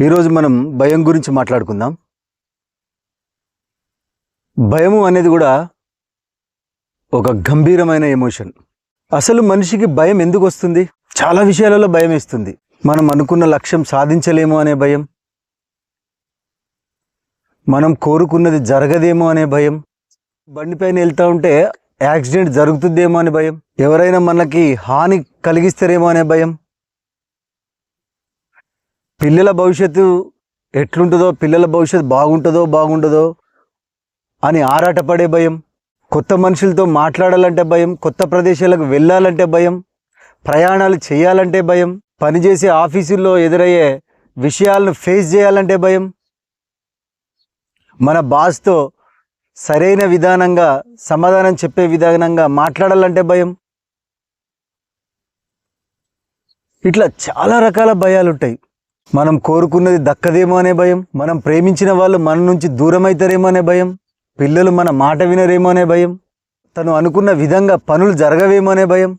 ఈరోజు మనం భయం గురించి మాట్లాడుకుందాం. భయము అనేది కూడా ఒక గంభీరమైన ఎమోషన్ అసలు మనిషికి భయం ఎందుకు వస్తుంది? చాలా విషయాలలో భయం వేస్తుంది. మనం అనుకున్న లక్ష్యం సాధించలేము అనే భయం. మనం కోరుకున్నది జరగదేమో అనే భయం. బండిపైన వెళ్తూ ఉంటే యాక్సిడెంట్ జరుగుతుందేమో అనే భయం. ఎవరైనా మనకి హాని కలిగిస్తారేమో అనే భయం. పిల్లల భవిష్యత్తు ఎట్లుంటుందో పిల్లల భవిష్యత్తు బాగుంటుందో బాగుంటుందో అని ఆరాటపడే భయం కొత్త మనుషులతో మాట్లాడాలంటే భయం కొత్త ప్రదేశాలకు వెళ్ళాలంటే భయం ప్రయాణాలు చేయాలంటే భయం పనిచేసే ఆఫీసుల్లో ఎదురయ్యే విషయాలను ఫేస్ చేయాలంటే భయం. మన బాస్తో సరైన విధానంగా సమాధానం చెప్పే విధానంగా మాట్లాడాలంటే భయం. ఇట్లా చాలా రకాల భయాలు ఉంటాయి మనం కోరుకున్నది దక్కదేమో అనే భయం మనం ప్రేమించిన వాళ్ళు మన నుంచి దూరం అవుతారేమో అనే భయం పిల్లలు మన మాట వినరేమో అనే భయం తను అనుకున్న విధంగా పనులు జరగవేమో అనే భయం.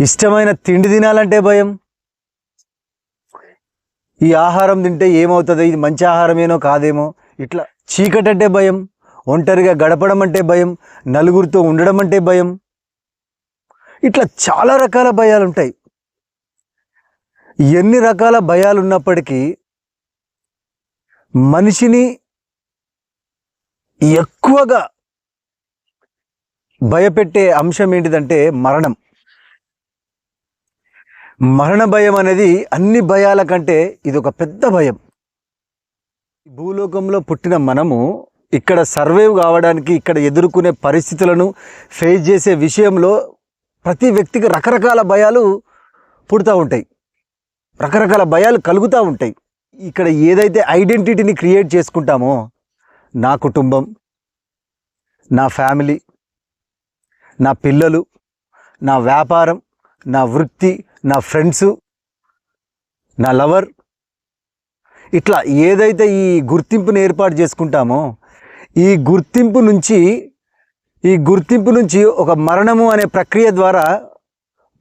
ఇష్టమైన తిండి తినాలంటే భయం. ఈ ఆహారం తింటే ఏమవుతుందో? ఇది మంచి ఆహారమేనో కాదేమో? ఇట్లా చీకటి అంటే భయం ఒంటరిగా గడపడం అంటే భయం నలుగురితో ఉండడం అంటే భయం. ఇట్లా చాలా రకాల భయాలు ఉంటాయి ఎన్ని రకాల భయాలు ఉన్నప్పటికీ మనిషిని ఎక్కువగా భయపెట్టే అంశం ఏంటిదంటే మరణం. మరణ భయం అనేది అన్ని భయాల కంటే ఇది ఒక పెద్ద భయం. భూలోకంలో పుట్టిన మనము ఇక్కడ సర్వైవ్ కావడానికి ఇక్కడ ఎదుర్కొనే పరిస్థితులను ఫేస్ చేసే విషయంలో ప్రతి వ్యక్తికి రకరకాల భయాలు పుడుతూ ఉంటాయి. రకరకాల భయాలు కలుగుతూ ఉంటాయి. ఇక్కడ ఏదైతే ఐడెంటిటీని క్రియేట్ చేసుకుంటామో నా కుటుంబం నా ఫ్యామిలీ నా పిల్లలు నా వ్యాపారం నా వృత్తి నా ఫ్రెండ్స్ నా లవర్ ఇట్లా ఏదైతే ఈ గుర్తింపుని ఏర్పాటు చేసుకుంటామో ఈ గుర్తింపు నుంచి ఈ గుర్తింపు నుంచి ఒక మరణము అనే ప్రక్రియ ద్వారా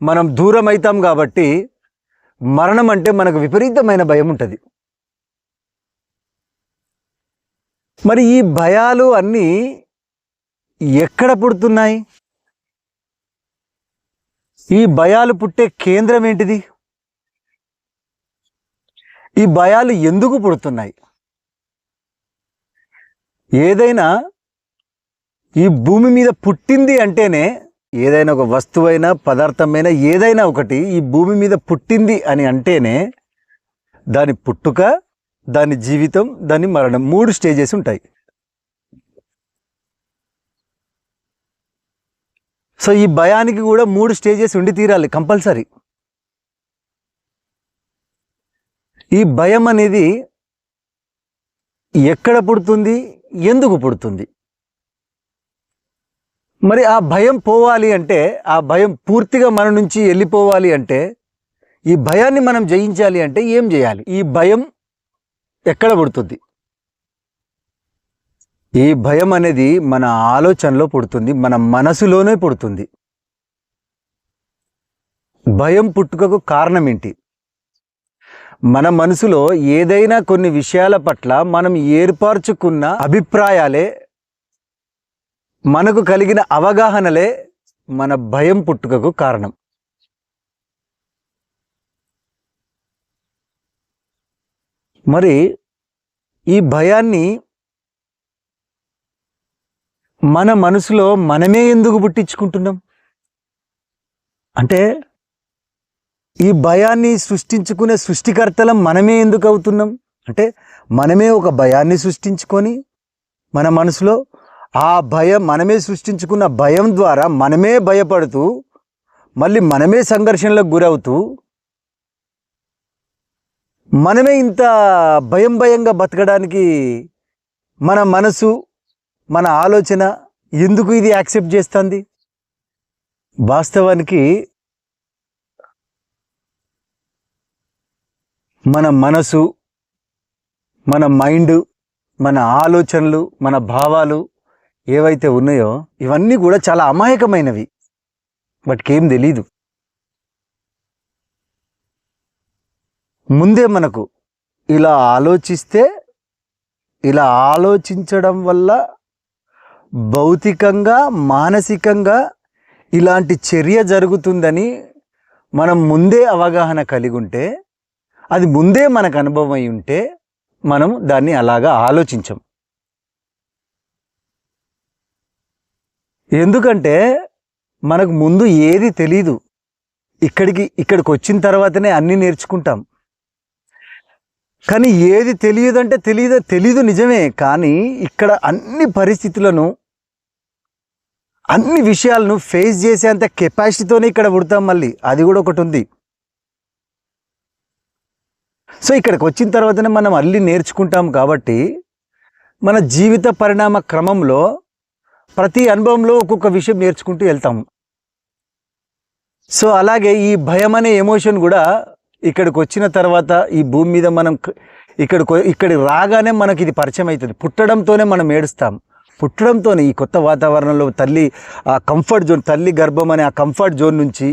మనం దూరం అవుతాం కాబట్టి మరణం అంటే మనకు విపరీతమైన భయం ఉంటుంది. మరి ఈ భయాలు అన్నీ ఎక్కడ పుడుతున్నాయి? ఈ భయాలు పుట్టే కేంద్రం ఏంటిది? ఈ భయాలు ఎందుకు పుడుతున్నాయి? ఏదైనా ఈ భూమి మీద పుట్టింది అంటేనే ఏదైనా ఒక వస్తువైనా పదార్థమైనా ఏదైనా ఒకటి ఈ భూమి మీద పుట్టింది అని అంటేనే దాని పుట్టుక దాని జీవితం దాని మరణం మూడు స్టేజెస్ ఉంటాయి. సో ఈ భయానికి కూడా మూడు స్టేజెస్ ఉండి తీరాలి కంపల్సరీ. ఈ భయం అనేది ఎక్కడ పుడుతుంది? ఎందుకు పుడుతుంది? మరి ఆ భయం పోవాలి అంటే ఆ భయం పూర్తిగా మన నుంచి వెళ్ళిపోవాలి అంటే ఈ భయాన్ని మనం జయించాలి అంటే ఏం చేయాలి? ఈ భయం ఎక్కడ పుడుతుంది? ఈ భయం అనేది మన ఆలోచనలో పుడుతుంది మన మనసులోనే పుడుతుంది. భయం పుట్టుకకు కారణం ఏంటి? మన మనసులో ఏదైనా కొన్ని విషయాల పట్ల మనం ఏర్పరచుకున్న అభిప్రాయాలే మనకు కలిగిన అవగాహనలే మన భయం పుట్టుకకు కారణం. మరి ఈ భయాన్ని మన మనసులో మనమే ఎందుకు పుట్టించుకుంటున్నాం? అంటే ఈ భయాన్ని సృష్టించుకునే సృష్టికర్తలం మనమే ఎందుకు అవుతున్నాం? అంటే మనమే ఒక భయాన్ని సృష్టించుకొని మన మనసులో ఆ భయం మనమే సృష్టించుకున్న భయం ద్వారా మనమే భయపడుతూ మళ్ళీ మనమే సంఘర్షణలకు గురవుతూ మనమే ఇంత భయం భయంగా బతకడానికి మన మనసు మన ఆలోచన ఎందుకు ఇది యాక్సెప్ట్ చేస్తుంది? వాస్తవానికి మన మనసు మన మైండ్ మన ఆలోచనలు మన భావాలు ఏవైతే ఉన్నాయో ఇవన్నీ కూడా చాలా అమాయకమైనవి. బట్కేం తెలీదు. ముందే మనకు ఇలా ఆలోచిస్తే ఇలా ఆలోచించడం వల్ల భౌతికంగా మానసికంగా ఇలాంటి చర్య జరుగుతుందని మనం ముందే అవగాహన కలిగి ఉంటే అది ముందే మనకు అనుభవం అయి ఉంటే మనం దాన్ని అలాగా ఆలోచించం. ఎందుకంటే మనకు ముందు ఏది తెలీదు. ఇక్కడికి ఇక్కడికి వచ్చిన తర్వాతనే అన్నీ నేర్చుకుంటాం. కానీ ఏది తెలియదంటే తెలియదు తెలీదు నిజమే కానీ ఇక్కడ అన్ని పరిస్థితులను అన్ని విషయాలను ఫేస్ చేసేంత కెపాసిటీతోనే ఇక్కడ పుడతాం మళ్ళీ. అది కూడా ఒకటి ఉంది. సో ఇక్కడికి వచ్చిన తర్వాతనే మనం అల్లి నేర్చుకుంటాం కాబట్టి మన జీవిత పరిణామ క్రమంలో ప్రతి అనుభవంలో ఒక్కొక్క విషయం నేర్చుకుంటూ వెళ్తాము. సో అలాగే ఈ భయం అనే ఎమోషన్ కూడా ఇక్కడికి వచ్చిన తర్వాత ఈ భూమి మీద మనం ఇక్కడ ఇక్కడికి ఇక్కడికి రాగానే మనకి ఇది పరిచయం అవుతుంది పుట్టడంతోనే మనం ఏడుస్తాం. పుట్టడంతోనే ఈ కొత్త వాతావరణంలో తల్లి ఆ కంఫర్ట్ జోన్ తల్లి గర్భం అనే ఆ కంఫర్ట్ జోన్ నుంచి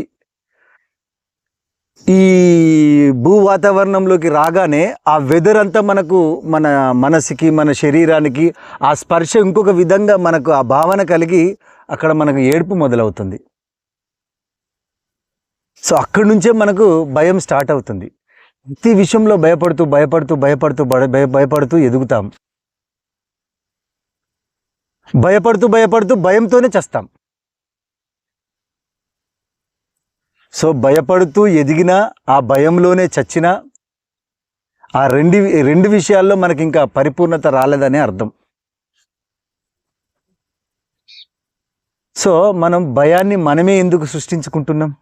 ఈ భూ వాతావరణంలోకి రాగానే ఆ వెదర్ అంతా మనకు మన మనసుకి మన శరీరానికి ఆ స్పర్శ ఇంకొక విధంగా మనకు ఆ భావన కలిగి అక్కడ మనకు ఏడుపు మొదలవుతుంది. సో అక్కడి నుంచే మనకు భయం స్టార్ట్ అవుతుంది. ప్రతి విషయంలో భయపడుతూ భయపడుతూ భయపడుతూ భయ భయ- భయపడుతూ ఎదుగుతాం. భయపడుతూ భయపడుతూ భయంతోనే చస్తాం. సో భయపడుతూ ఎదిగినా ఆ భయంలోనే చచ్చినా ఆ రెండు రెండు విషయాల్లో మనకి ఇంకా పరిపూర్ణత రాలేదనే అర్థం. సో మనం భయాన్ని మనమే ఎందుకు సృష్టించుకుంటున్నాం?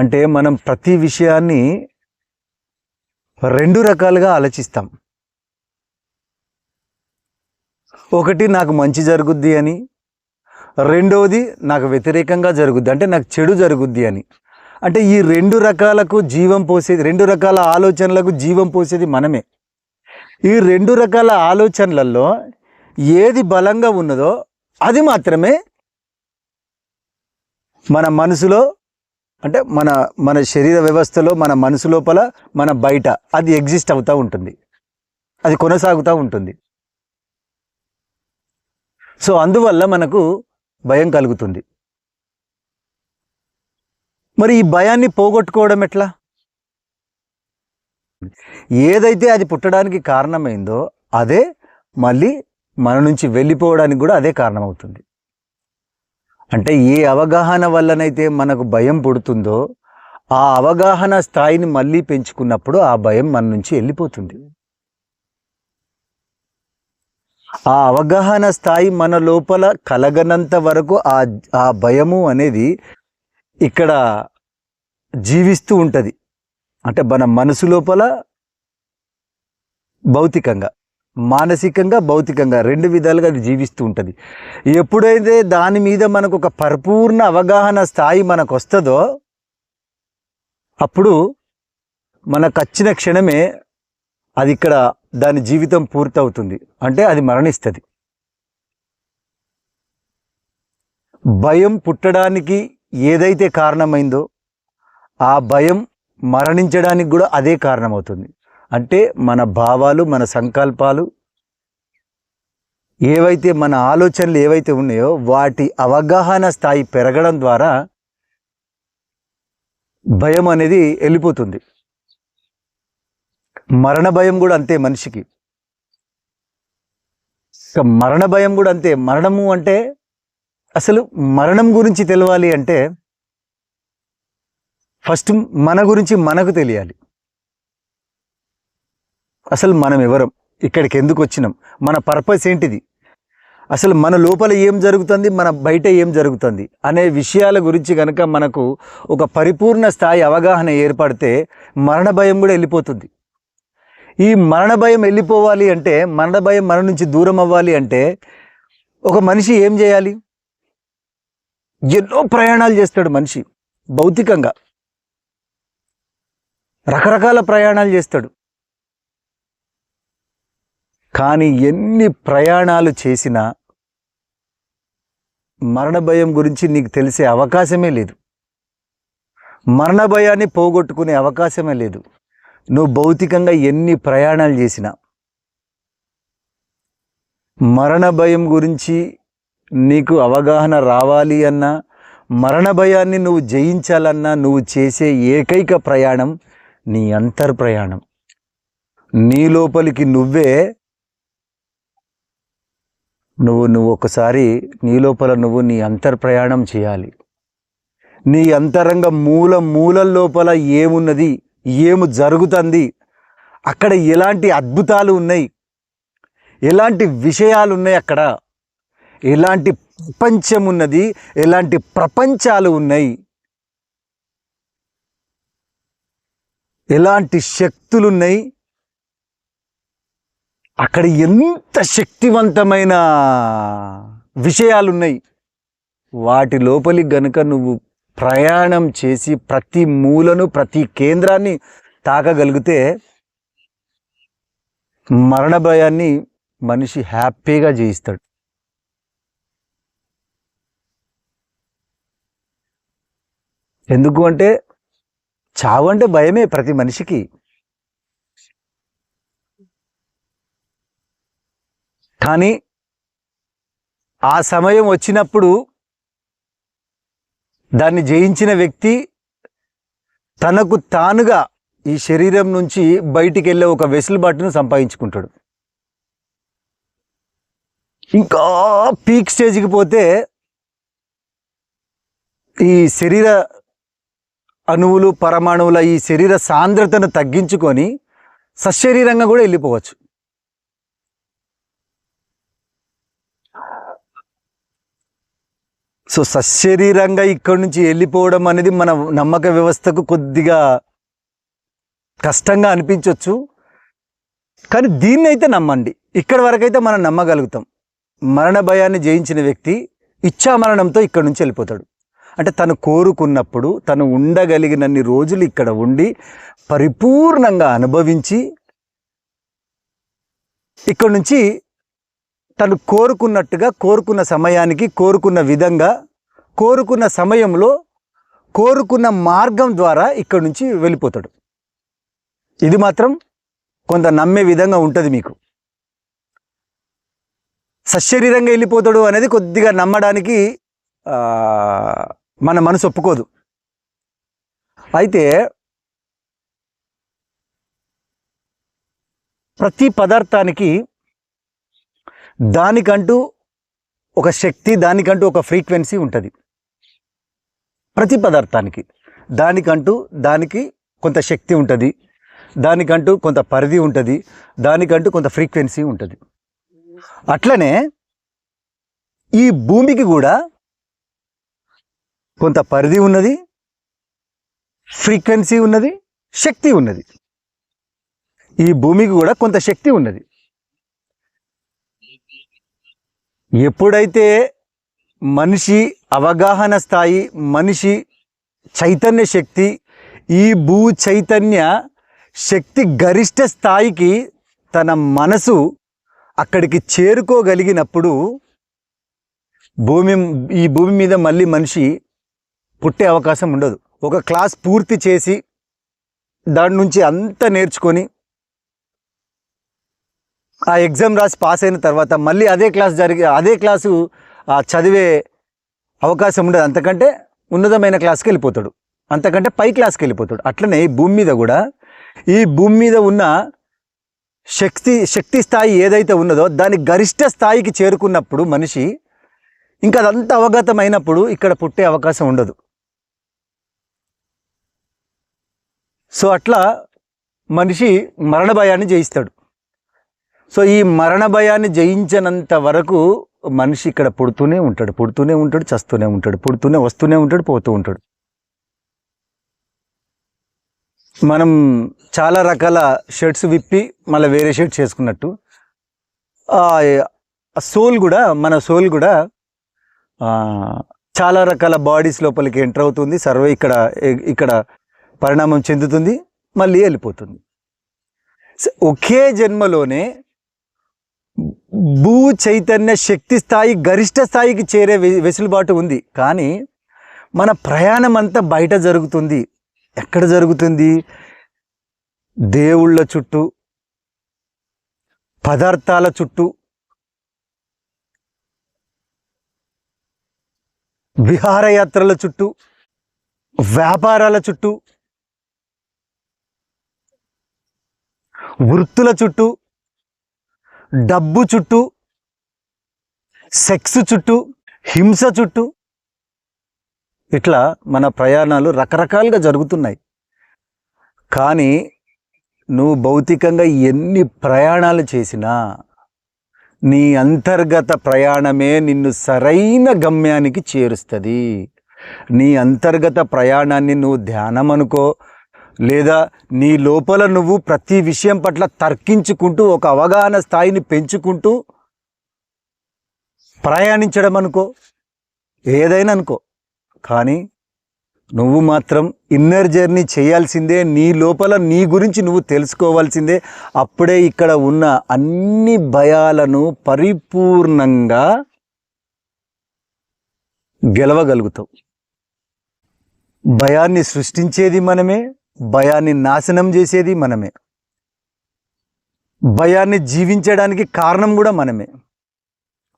అంటే మనం ప్రతి విషయాన్ని రెండు రకాలుగా ఆలోచిస్తాం. ఒకటి నాకు మంచి జరుగుద్ది అని రెండవది నాకు వ్యతిరేకంగా జరుగుద్ది. అంటే నాకు చెడు జరుగుద్ది అని. అంటే ఈ రెండు రకాలకు జీవం పోసేది రెండు రకాల ఆలోచనలకు జీవం పోసేది మనమే. ఈ రెండు రకాల ఆలోచనలలో ఏది బలంగా ఉన్నదో అది మాత్రమే మన మనసులో అంటే మన మన శరీర వ్యవస్థలో మన మనసు లోపల మన బయట అది ఎగ్జిస్ట్ అవుతూ ఉంటుంది. అది కొనసాగుతూ ఉంటుంది. సో అందువల్ల మనకు భయం కలుగుతుంది. మరి ఈ భయాన్ని పోగొట్టుకోవడం ఎట్లా? ఏదైతే అది పుట్టడానికి కారణమైందో అదే మళ్ళీ మన నుంచి వెళ్ళిపోవడానికి కూడా అదే కారణమవుతుంది. అంటే ఏ అవగాహన వల్లనైతే మనకు భయం పుడుతుందో ఆ అవగాహన స్థాయిని మళ్ళీ పెంచుకున్నప్పుడు ఆ భయం మన నుంచి వెళ్ళిపోతుంది. ఆ అవగాహన స్థాయి మన లోపల కలగనంత వరకు ఆ ఆ భయము అనేది ఇక్కడ జీవిస్తూ ఉంటుంది. అంటే మన మనసు లోపల భౌతికంగా మానసికంగా భౌతికంగా రెండు విధాలుగా అది జీవిస్తూ ఉంటుంది. ఎప్పుడైతే దాని మీద మనకు ఒక పరిపూర్ణ అవగాహన స్థాయి మనకు వస్తుందో అప్పుడు మనకు వచ్చిన క్షణమే అది ఇక్కడ దాని జీవితం పూర్తవుతుంది. అంటే అది మరణిస్తుంది. భయం పుట్టడానికి ఏదైతే కారణమైందో ఆ భయం మరణించడానికి కూడా అదే కారణమవుతుంది. అంటే మన భావాలు మన సంకల్పాలు ఏవైతే మన ఆలోచనలు ఏవైతే ఉన్నాయో వాటి అవగాహన స్థాయి పెరగడం ద్వారా భయం అనేది వెళ్ళిపోతుంది. మరణ భయం కూడా అంతే మనిషికి. ఇక మరణ భయం కూడా అంతే. మరణము అంటే అసలు మరణం గురించి తెలవాలి అంటే ఫస్ట్ మన గురించి మనకు తెలియాలి. అసలు మనం ఎవరం? ఇక్కడికి ఎందుకు వచ్చినాం? మన పర్పస్ ఏంటిది? అసలు మన లోపల ఏం జరుగుతుంది? మన బయట ఏం జరుగుతుంది? అనే విషయాల గురించి కనుక మనకు ఒక పరిపూర్ణ స్థాయి అవగాహన ఏర్పడితే మరణ భయం కూడా వెళ్ళిపోతుంది. ఈ మరణ భయం వెళ్ళిపోవాలి అంటే మరణ భయం మన నుంచి దూరం అవ్వాలి అంటే ఒక మనిషి ఏం చేయాలి? ఎన్నో ప్రయాణాలు చేస్తాడు మనిషి భౌతికంగా. రకరకాల ప్రయాణాలు చేస్తాడు. కానీ ఎన్ని ప్రయాణాలు చేసినా మరణ భయం గురించి నీకు తెలిసే అవకాశమే లేదు. మరణ భయాన్ని పోగొట్టుకునే అవకాశమే లేదు. నువ్వు భౌతికంగా ఎన్ని ప్రయాణాలు చేసినా మరణ భయం గురించి నీకు అవగాహన రావాలి అన్నా మరణ భయాన్ని నువ్వు జయించాలన్నా నువ్వు చేసే ఏకైక ప్రయాణం నీ అంతర్ ప్రయాణం నీ లోపలికి నువ్వే నువ్వు నువ్వు ఒకసారి నీ లోపల నువ్వు నీ అంతర్ ప్రయాణం చేయాలి. నీ అంతరంగ మూల మూల లోపల ఏమున్నది ఏము జరుగుతుంది? అక్కడ ఎలాంటి అద్భుతాలు ఉన్నాయి? ఎలాంటి విషయాలు ఉన్నాయి అక్కడ? ఎలాంటి ప్రపంచం ఉన్నది ఎలాంటి ప్రపంచాలు ఉన్నాయి? ఎలాంటి శక్తులు ఉన్నాయి అక్కడ ఎంత శక్తివంతమైన విషయాలు ఉన్నాయి వాటి లోపలికి గనుక నువ్వు ప్రయాణం చేసి ప్రతి మూలను ప్రతి కేంద్రాన్ని తాకగలిగితే మరణ భయాన్ని మనిషి హ్యాపీగా జయిస్తాడు. ఎందుకు అంటే చావు అంటే భయమే ప్రతి మనిషికి. కానీ ఆ సమయం వచ్చినప్పుడు దాన్ని జయించిన వ్యక్తి తనకు తానుగా ఈ శరీరం నుంచి బయటికి వెళ్ళే ఒక వెసులుబాటును సంపాదించుకుంటాడు. ఇంకా పీక్ స్టేజ్కి పోతే ఈ శరీర అణువులు పరమాణువుల ఈ శరీర సాంద్రతను తగ్గించుకొని సశరీరంగా కూడా వెళ్ళిపోవచ్చు. సో సశరీరంగా ఇక్కడి నుంచి వెళ్ళిపోవడం అనేది మన నమ్మక వ్యవస్థకు కొద్దిగా కష్టంగా అనిపించవచ్చు కానీ దీన్ని అయితే నమ్మండి. ఇక్కడి వరకైతే మనం నమ్మగలుగుతాం. మరణ భయాన్ని జయించిన వ్యక్తి ఇచ్చా మరణంతో ఇక్కడి నుంచి వెళ్ళిపోతాడు. అంటే తను కోరుకున్నప్పుడు తను ఉండగలిగినన్ని రోజులు ఇక్కడ ఉండి పరిపూర్ణంగా అనుభవించి ఇక్కడ నుంచి తను కోరుకున్నట్టుగా కోరుకున్న సమయానికి కోరుకున్న విధంగా కోరుకున్న సమయంలో కోరుకున్న మార్గం ద్వారా ఇక్కడ నుంచి వెళ్ళిపోతాడు. ఇది మాత్రం కొంత నమ్మే విధంగా ఉంటుంది మీకు. సశరీరంగా వెళ్ళిపోతాడు అనేది కొద్దిగా నమ్మడానికి మన మనసు ఒప్పుకోదు. అయితే ప్రతి పదార్థానికి దానికంటూ ఒక శక్తి దానికంటూ ఒక ఫ్రీక్వెన్సీ ఉంటుంది. ప్రతి పదార్థానికి. దానికంటూ దానికి కొంత శక్తి ఉంటుంది. దానికంటూ కొంత పరిధి ఉంటుంది. దానికంటూ కొంత ఫ్రీక్వెన్సీ ఉంటుంది. అట్లనే ఈ భూమికి కూడా కొంత పరిధి ఉన్నది ఫ్రీక్వెన్సీ ఉన్నది శక్తి ఉన్నది. ఈ భూమికి కూడా కొంత శక్తి ఉన్నది. ఎప్పుడైతే మనిషి అవగాహన స్థాయి మనిషి చైతన్య శక్తి ఈ భూ చైతన్య శక్తి గరిష్ట స్థాయికి తన మనసు అక్కడికి చేరుకోగలిగినప్పుడు భూమి ఈ భూమి మీద మళ్ళీ మనిషి పుట్టే అవకాశం ఉండదు. ఒక క్లాస్ పూర్తి చేసి దాని నుంచి అంతా నేర్చుకొని ఆ ఎగ్జామ్ రాసి పాస్ అయిన తర్వాత మళ్ళీ అదే క్లాస్ జరిగి అదే క్లాసు చదివే అవకాశం ఉండదు. అంతకంటే ఉన్నతమైన క్లాస్కి వెళ్ళిపోతాడు. అంతకంటే పై క్లాస్కి వెళ్ళిపోతాడు. అట్లనే ఈ భూమి మీద కూడా ఈ భూమి మీద ఉన్న శక్తి శక్తి స్థాయి ఏదైతే ఉన్నదో దాని గరిష్ట స్థాయికి చేరుకున్నప్పుడు మనిషి ఇంకా అదంతా అవగతమైనప్పుడు ఇక్కడ పుట్టే అవకాశం ఉండదు. సో అట్లా మనిషి మరణ భయాన్ని జయిస్తాడు. సో ఈ మరణ భయాన్ని జయించనంత వరకు మనిషి ఇక్కడ పుడుతూనే ఉంటాడు పుడుతూనే ఉంటాడు చస్తూనే ఉంటాడు పుడుతూనే వస్తూనే ఉంటాడు పోతూ ఉంటాడు. మనం చాలా రకాల షర్ట్స్ విప్పి మళ్ళీ వేరే షర్ట్స్ చేసుకున్నట్టు సోల్ కూడా మన సోల్ కూడా చాలా రకాల బాడీస్ లోపలికి ఎంటర్ అవుతుంది సర్వే ఇక్కడ ఇక్కడ పరిణామం చెందుతుంది మళ్ళీ వెళ్ళిపోతుంది. ఒకే జన్మలోనే భూ చైతన్య శక్తి స్థాయి గరిష్ట స్థాయికి చేరే వె- వెసులుబాటు ఉంది. కానీ మన ప్రయాణం అంతా బయట జరుగుతుంది. ఎక్కడ జరుగుతుంది? దేవుళ్ళ చుట్టూ పదార్థాల చుట్టూ విహారయాత్రల చుట్టూ వ్యాపారాల చుట్టూ వృత్తుల చుట్టూ డబ్బు చుట్టూ సెక్స్ చుట్టూ హింస చుట్టూ ఇట్లా మన ప్రయాణాలు రకరకాలుగా జరుగుతున్నాయి. కానీ నువ్వు భౌతికంగా ఎన్ని ప్రయాణాలు చేసినా నీ అంతర్గత ప్రయాణమే నిన్ను సరైన గమ్యానికి చేరుస్తుంది. నీ అంతర్గత ప్రయాణాన్ని నువ్వు ధ్యానం అనుకో లేదా నీ లోపల నువ్వు ప్రతి విషయం పట్ల తర్కించుకుంటూ ఒక అవగాహన స్థాయిని పెంచుకుంటూ ప్రయాణించడం అనుకో. ఏదైనా అనుకో. కానీ నువ్వు మాత్రం ఇన్నర్ జర్నీ చేయాల్సిందే నీ లోపల నీ గురించి నువ్వు తెలుసుకోవాల్సిందే. అప్పుడే ఇక్కడ ఉన్న అన్ని భయాలను పరిపూర్ణంగా గెలవగలుగుతావు. భయాన్ని సృష్టించేది మనమే భయాన్ని నాశనం చేసేది మనమే. భయాన్ని జీవించడానికి కారణం కూడా మనమే.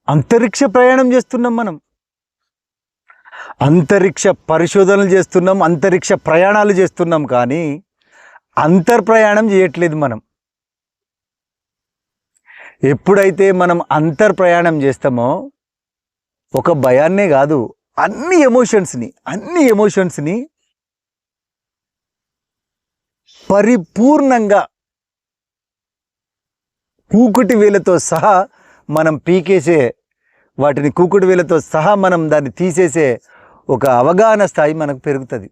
అంతరిక్ష ప్రయాణం చేస్తున్నాం మనం. అంతరిక్ష పరిశోధనలు చేస్తున్నాం అంతరిక్ష ప్రయాణాలు చేస్తున్నాం కానీ అంతర్ప్రయాణం చేయట్లేదు మనం. ఎప్పుడైతే మనం అంతర్ ప్రయాణం చేస్తామో ఒక భయాన్నే కాదు అన్ని ఎమోషన్స్ని అన్ని ఎమోషన్స్ని పరిపూర్ణంగా కూకుటి వేలతో సహా మనం పీకేసే వాటిని కూకుటి వేలతో సహా మనం దాన్ని తీసేసే ఒక అవగాహన స్థాయి మనకు పెరుగుతుంది.